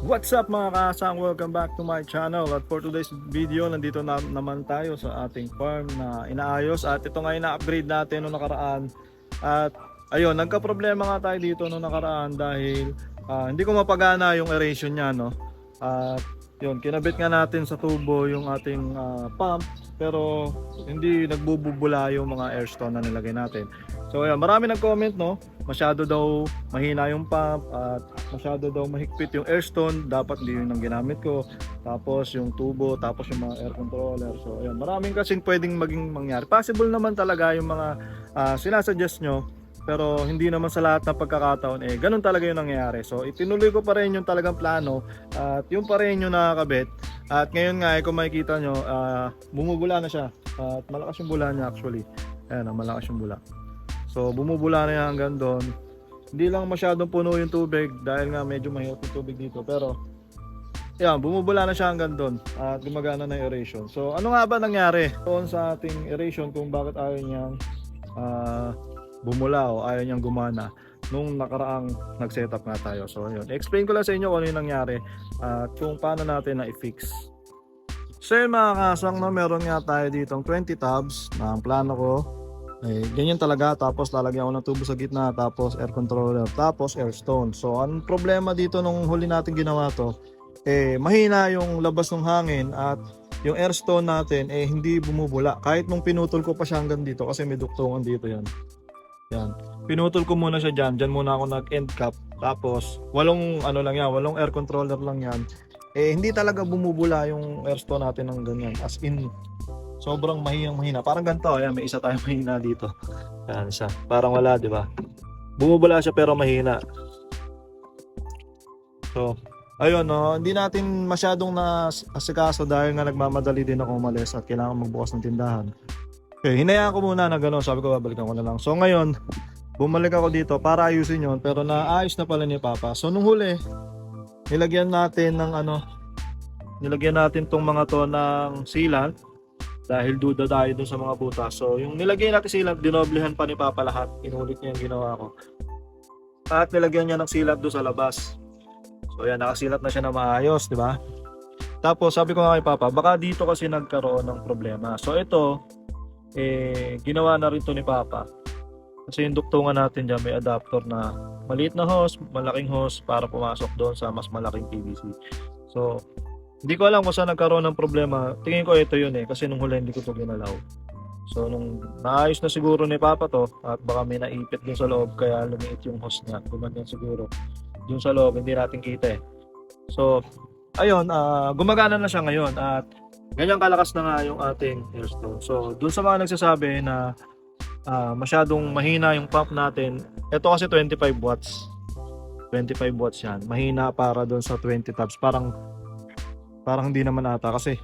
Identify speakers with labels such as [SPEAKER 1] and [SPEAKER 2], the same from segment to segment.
[SPEAKER 1] What's up mga kasang? Welcome back to my channel. At for today's video, nandito na naman tayo sa ating farm na inaayos. At ito nga na-upgrade natin noong nakaraan. At ayun, nagka-problema nga tayo dito noong nakaraan Dahil ah, hindi ko mapagana yung aeration niya no? At yun, kinabit nga natin sa tubo yung ating ah, pump Pero hindi nagbububula yung mga air stone na nilagay natin. So ayun, marami nag-comment no? Masyado daw mahina yung pump at masyado daw mahigpit yung air stone dapat hindi yun ang ginamit ko. Tapos yung tubo tapos yung mga air controller. So ayun maraming kasing pwedeng maging mangyari. Possible naman talaga yung mga ah, sinasuggest nyo pero hindi naman sa lahat ng pagkakataon eh ganun talaga yung nangyayari so itinuloy ko pa rin yung talagang plano at yung pa rin yung nakakabit at ngayon nga eh, kung makikita nyo ah, bumubula na siya at malakas yung bula niya actually ayan ah, malakas yung bula So bumubula na yan hanggang doon. Hindi lang masyadong puno yung tubig dahil nga medyo mahirap yung tubig dito. Pero yan, bumubula na siya hanggang doon at gumagana na yung aeration. So ano nga ba nangyari doon sa ating aeration kung bakit ayaw niyang ah, bumula o ayaw niyang gumana nung nakaraang nag-setup nga tayo. So yun, explain ko lang sa inyo kung ano yung nangyari at kung paano natin na i-fix. So yun mga kasang no, meron nga tayo ditong 20 tabs na ang plano ko. Eh, ganyan talaga. Tapos lalagyan ko ng tubo sa gitna. Tapos air controller. Tapos air stone so ang problema dito nung huli natin ginawa to eh mahina yung labas ng hangin at yung air stone natin eh hindi bumubula. Kahit nung pinutol ko pa siya hanggang dito kasi may duktungan dito yan yan pinutol ko muna siya dyan dyan muna ako nag end cap tapos walong ano lang yan walong air controller lang yan eh hindi talaga bumubula yung air stone natin ng ganyan as in sobrang mahinang mahina. Parang ganito, ayan, may isa tayong mahina dito. Ayan, isa. Parang wala, di ba? Bumubula siya pero mahina. So, ayun, no, hindi natin masyadong na asikaso dahil nga nagmamadali din ako umalis at kailangan magbukas ng tindahan. Okay, hinayaan ko muna na gano'n. Sabi ko, babalikan ko na lang. So, ngayon, bumalik ako dito para ayusin yon pero naayos na pala ni Papa. So, nung huli, nilagyan natin ng ano, nilagyan natin tong mga to ng sealant dahil duda tayo dun sa mga butas. So, yung nilagay natin sealant, dinoblehan pa ni Papa lahat. Inulit niya yung ginawa ko. At nilagyan niya ng sealant doon sa labas. So, yan, nakasilat na siya na maayos, di ba? Tapos, sabi ko nga kay Papa, baka dito kasi nagkaroon ng problema. So, ito, eh, ginawa na rin to ni Papa. Kasi yung duktungan natin dyan, may adapter na maliit na hose, malaking hose para pumasok doon sa mas malaking PVC. So, hindi ko alam kung saan nagkaroon ng problema. Tingin ko ito yun eh, kasi nung huli hindi ko ito ginalaw. So, nung naayos na siguro ni Papa to, at baka may naipit dun sa loob, kaya lumiit yung host niya. Gumanyan siguro. Dun sa loob, hindi natin kita eh. So, ayun, ah, gumagana na siya ngayon at ganyan kalakas na nga yung ating airstone. So, dun sa mga nagsasabi na ah, masyadong mahina yung pump natin, ito kasi 25 watts. 25 watts yan. Mahina para dun sa 20 tabs. Parang parang hindi naman ata kasi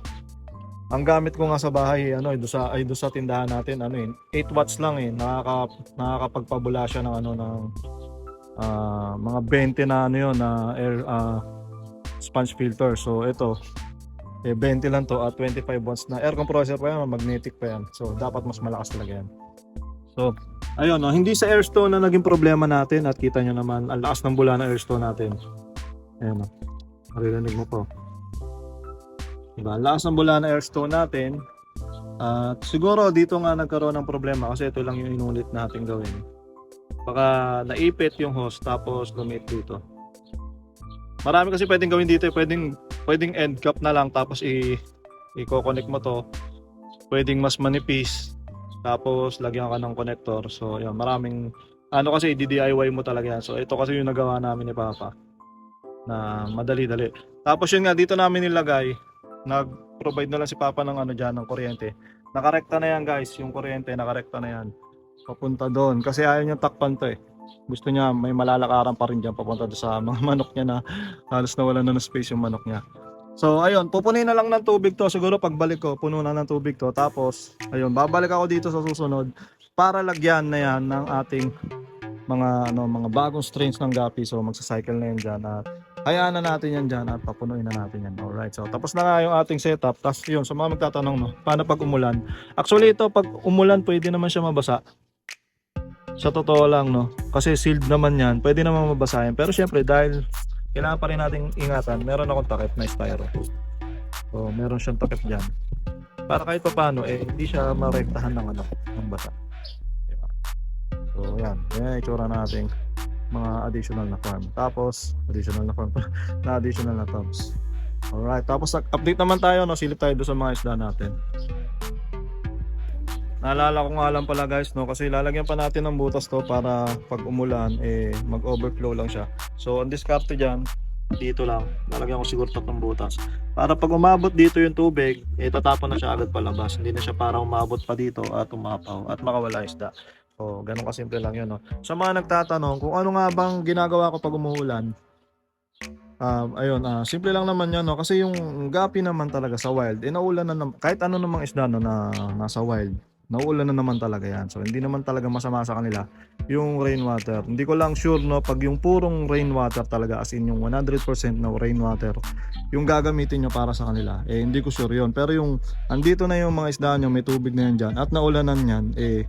[SPEAKER 1] ang gamit ko nga sa bahay ano ay do sa ay do sa tindahan natin ano eh 8 watts lang eh nakaka nakakapagpabula siya ng ano ng ah, mga 20 na ano yun na air ah, sponge filter so ito eh 20 lang to at 25 watts na air compressor pa yan magnetic pa yan so dapat mas malakas talaga yan so ayun no, hindi sa airstone na naging problema natin at kita nyo naman ang lakas ng bula ng airstone natin ayun no. maririnig mo po Diba? Ang lakas ng bula na airstone natin. At siguro dito nga nagkaroon ng problema kasi ito lang yung inulit natin gawin. Baka naipit yung host tapos lumit dito. Marami kasi pwedeng gawin dito. eh. Pwedeng, pwedeng end cap na lang tapos i i-connect mo to. Pwedeng mas manipis. Tapos lagyan ka ng connector. So yun, maraming ano kasi i-DIY mo talaga yan. So ito kasi yung nagawa namin ni Papa na madali-dali. Tapos yun nga dito namin nilagay nag-provide na lang si Papa ng ano diyan ng kuryente. Nakarekta na yan guys, yung kuryente nakarekta na yan. Papunta doon kasi ayaw niya takpan to eh. Gusto niya may malalakaran pa rin diyan papunta sa mga manok niya na halos nawala na ng space yung manok niya. So ayun, pupunin na lang ng tubig to. Siguro pagbalik ko, puno na ng tubig to. Tapos, ayun, babalik ako dito sa susunod para lagyan na yan ng ating mga ano mga bagong strains ng gapi. So magsa-cycle na yan dyan at hayaan na natin yan dyan at papunuin na natin yan. Alright, so tapos na nga yung ating setup. Tapos yun, sa mga magtatanong, no, paano pag umulan? Actually, ito, pag umulan, pwede naman siya mabasa. Sa totoo lang, no? Kasi sealed naman yan, pwede naman mabasa yan. Pero syempre, dahil kailangan pa rin nating ingatan. Meron akong takip na styro. So, meron siyang takip dyan. Para kahit pa paano, eh, hindi siya marektahan ng ano, ng bata. Diba? So, yan. Yan itsura nating mga additional na farm. Tapos, additional na farm na additional na tubs. Alright, tapos update naman tayo, no? silip tayo doon sa mga isda natin. Naalala ko nga lang pala guys, no? kasi lalagyan pa natin ng butas to para pag umulan, eh, mag-overflow lang siya. So, ang diskarte dyan, dito lang, lalagyan ko siguro tatlong butas. Para pag umabot dito yung tubig, eh, tatapon na siya agad palabas. Hindi na siya para umabot pa dito at umapaw at makawala isda. So, ganun kasimple lang yun. No? Sa mga nagtatanong kung ano nga bang ginagawa ko pag umuulan, Um, ayun, ah, simple lang naman yan, no? Kasi yung gapi naman talaga sa wild, eh naulan na, kahit ano namang isda no, na nasa wild, naulan na naman talaga yan. So, hindi naman talaga masama sa kanila yung rainwater. Hindi ko lang sure, no, pag yung purong rainwater talaga, as in yung 100% na rainwater, yung gagamitin nyo para sa kanila, eh hindi ko sure yun. Pero yung, andito na yung mga isda nyo, may tubig na yan dyan, at naulanan yan, eh,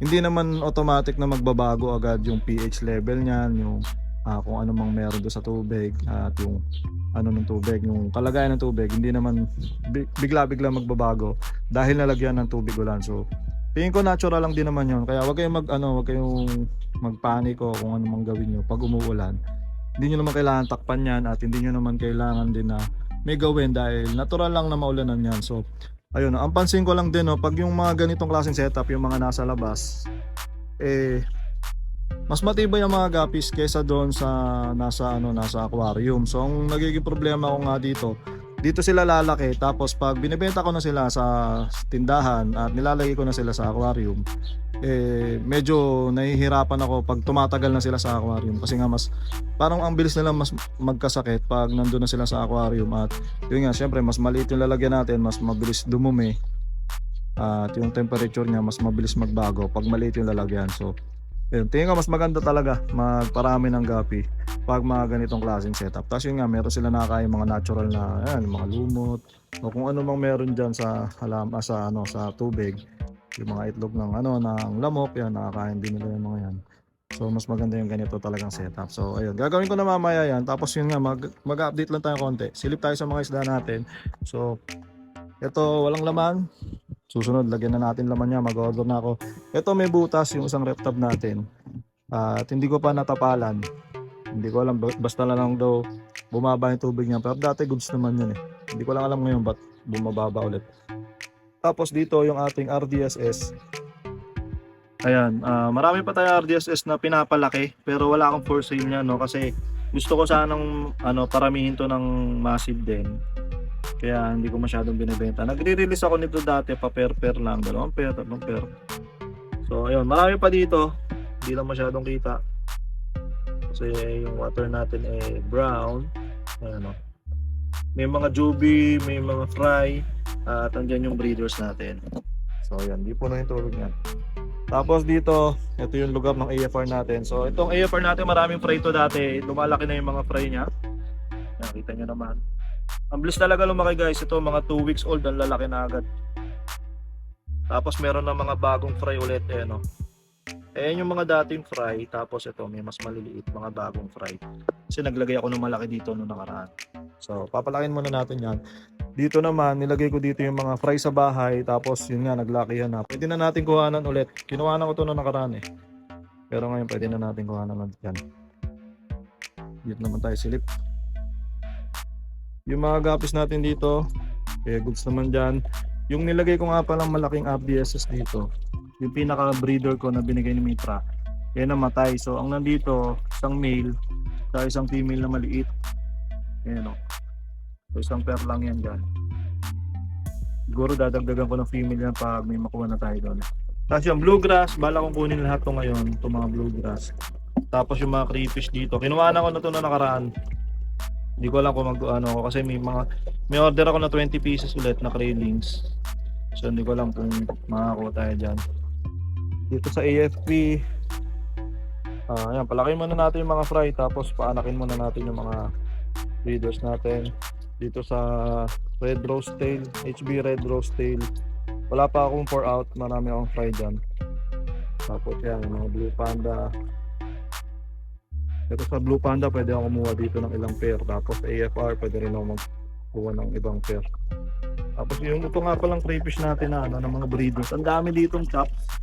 [SPEAKER 1] hindi naman automatic na magbabago agad yung pH level niyan, yung ah, kung ano mang meron doon sa tubig at yung ano ng tubig, yung kalagayan ng tubig, hindi naman bi- bigla-bigla magbabago dahil nalagyan ng tubig ulan. So, tingin ko natural lang din naman yun. Kaya wag kayong mag ano, wag kayong magpaniko kung ano mang gawin nyo pag umuulan. Hindi nyo naman kailangan takpan yan at hindi nyo naman kailangan din na may gawin dahil natural lang na maulanan yan. So, ayun, ang pansin ko lang din no, pag yung mga ganitong klaseng setup, yung mga nasa labas, eh mas matibay ang mga gapis kaysa doon sa nasa ano nasa aquarium. So ang nagiging problema ko nga dito, dito sila lalaki tapos pag binebenta ko na sila sa tindahan at nilalagay ko na sila sa aquarium, eh medyo nahihirapan ako pag tumatagal na sila sa aquarium kasi nga mas parang ang bilis nila mas magkasakit pag nandun na sila sa aquarium at yun nga syempre mas maliit yung lalagyan natin, mas mabilis dumumi at yung temperature niya mas mabilis magbago pag maliit yung lalagyan. So Ayun, tingin ko mas maganda talaga magparami ng gapi pag mga ganitong klaseng setup. Tapos yun nga, meron sila nakakain mga natural na ayan, mga lumot o kung ano mang meron dyan sa alam ah, sa ano sa tubig. Yung mga itlog ng ano ng lamok yan, nakakain din nila yung mga yan. So mas maganda yung ganito talagang setup. So ayun, gagawin ko na mamaya yan. Tapos yun nga, mag, mag-update lang tayo konti. Silip tayo sa mga isda natin. So ito, walang laman. Susunod, lagyan na natin laman niya. Mag-order na ako. Ito may butas yung isang rep tab natin. at hindi ko pa natapalan. Hindi ko alam, ba- basta lang daw bumaba yung tubig niya. Pero dati goods naman yun eh. Hindi ko lang alam ngayon ba't bumababa ulit. Tapos dito yung ating RDSS. Ayan, ah, marami pa tayo RDSS na pinapalaki pero wala akong for sale niya no kasi gusto ko sanang ano paramihin to ng massive din. Kaya hindi ko masyadong binebenta. Nagre-release ako nito dati pa per lang, dalawang per, tatlong per. So ayun, marami pa dito. Hindi lang masyadong kita. Kasi yung water natin eh brown. Ayan o. May mga juby, may mga fry, at andyan yung breeders natin. So ayan, di puno yung tubig niyan. Tapos dito, ito yung lugar ng AFR natin. So itong AFR natin maraming fry to dati. Lumalaki na yung mga fry niya. Nakita nyo naman. Ang bilis talaga lumaki guys. Ito mga 2 weeks old ang lalaki na agad. Tapos meron na mga bagong fry ulit eh no. Eh yung mga dating fry, tapos ito may mas maliliit mga bagong fry. Kasi naglagay ako ng malaki dito noong nakaraan. So papalakin muna natin yan. Dito naman, nilagay ko dito yung mga fry sa bahay, tapos yun nga, naglaki yan na. Pwede na natin kuhanan ulit. Kinuhanan ko to noong nakaraan eh. Pero ngayon pwede na natin kuhanan ulit yan. Dito naman tayo silip. Yung mga gapis natin dito, eh, goods naman dyan. Yung nilagay ko nga palang malaking RDSS dito, yung pinaka breeder ko na binigay ni Mitra, eh namatay. So ang nandito, isang male, sa isang female na maliit. Ayan o. So isang pair lang yan dyan. Siguro dadagdagan ko ng female yan pag may makuha na tayo doon. Tapos yung bluegrass, bala kong kunin lahat to ngayon, itong mga bluegrass. Tapos yung mga crayfish dito, kinuha na ko na to na nakaraan. Hindi ko alam kung mag ano ako kasi may mga may order ako na 20 pieces ulit na cravings. So hindi ko alam kung makakuha tayo dyan. Dito sa AFP, ah yan, palakin muna natin yung mga fry tapos paanakin muna natin yung mga breeders natin. Dito sa Red Rose Tail, HB Red Rose Tail. Wala pa akong pour out, marami akong fry dyan. Tapos yan, mga Blue Panda. Ito sa Blue Panda, pwede ako kumuha dito ng ilang pair. Tapos AFR, pwede rin ako magkuha ng ibang pair. Tapos yung ito nga palang crayfish natin na ano, ng mga breeders. Ang dami ditong chops.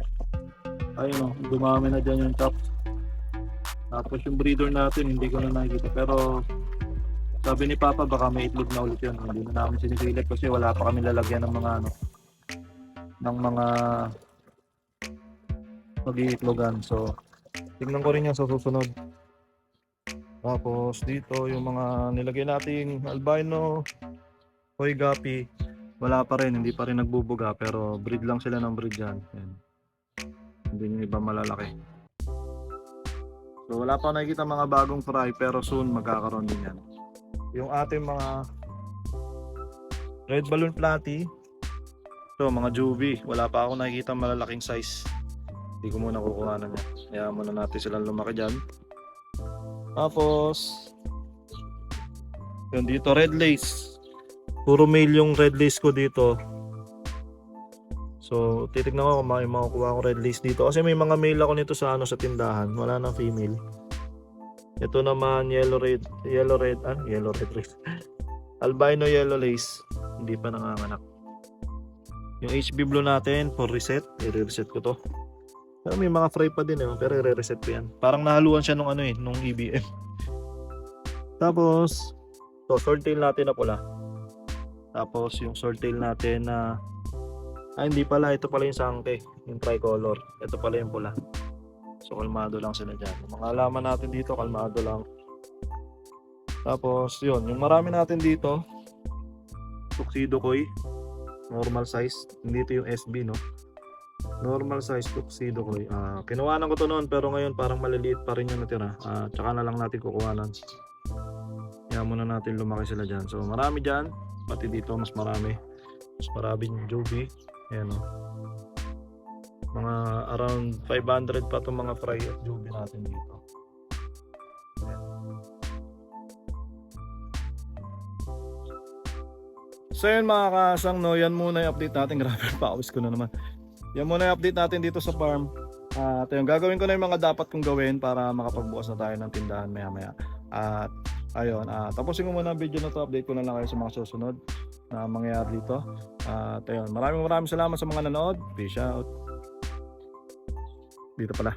[SPEAKER 1] Ayun o, dumami na dyan yung chops. Tapos yung breeder natin, hindi ko na nakikita. Pero sabi ni Papa, baka may itlog na ulit yun. Hindi na namin sinisilip kasi wala pa kami lalagyan ng mga ano, ng mga mag-iitlogan. So, tignan ko rin yan sa susunod. Tapos dito yung mga nilagay nating albino, koi gapi, wala pa rin, hindi pa rin nagbubuga pero breed lang sila ng breed yan. Yan. Hindi yung iba malalaki. So wala pa nakikita mga bagong fry pero soon magkakaroon din yan. Yung ating mga red balloon platy, so mga juvie, wala pa ako nakikita malalaking size. Hindi ko muna kukuha na yan. Kaya muna natin silang lumaki dyan. Tapos, yun dito, red lace. Puro male yung red lace ko dito. So, titignan ko kung may makukuha akong red lace dito. Kasi may mga male ako nito sa ano sa tindahan. Wala nang female. Ito naman, yellow red, yellow red, ah, yellow red lace. Albino yellow lace. Hindi pa nanganganak. Yung HB blue natin, for reset. I-reset ko to. Pero may mga fry pa din eh, pero i-reset ko yan. Parang nahaluan siya nung ano eh, nung EBM. Tapos, to swordtail natin na pula. Tapos yung swordtail natin na ay hindi pala, ito pala yung sangke, yung tricolor. Ito pala yung pula. So kalmado lang sila dyan. Mga alaman natin dito, kalmado lang. Tapos yun, yung marami natin dito, tuxedo koi, normal size. Hindi ito yung SB no. Normal size tuxedo koi. Ah, kinuhanan ko to noon pero ngayon parang maliliit pa rin yung natira. Ah, tsaka na lang natin kukuhanan. Kaya muna natin lumaki sila dyan. So marami dyan. Pati dito mas marami. Mas marami yung Joby. Ayan o. Mga around 500 pa itong mga fry at Joby natin dito. So yun mga kasang no, yan muna yung update natin. Grabe, pakawis ko na naman. Yan muna yung update natin dito sa farm. At ayun, gagawin ko na yung mga dapat kong gawin para makapagbukas na tayo ng tindahan maya maya. At ayun, ah, tapusin ko muna ang video na to. Update ko na lang kayo sa mga susunod na mangyayari dito. At ayun, maraming maraming salamat sa mga nanood. Peace out. Dito pala.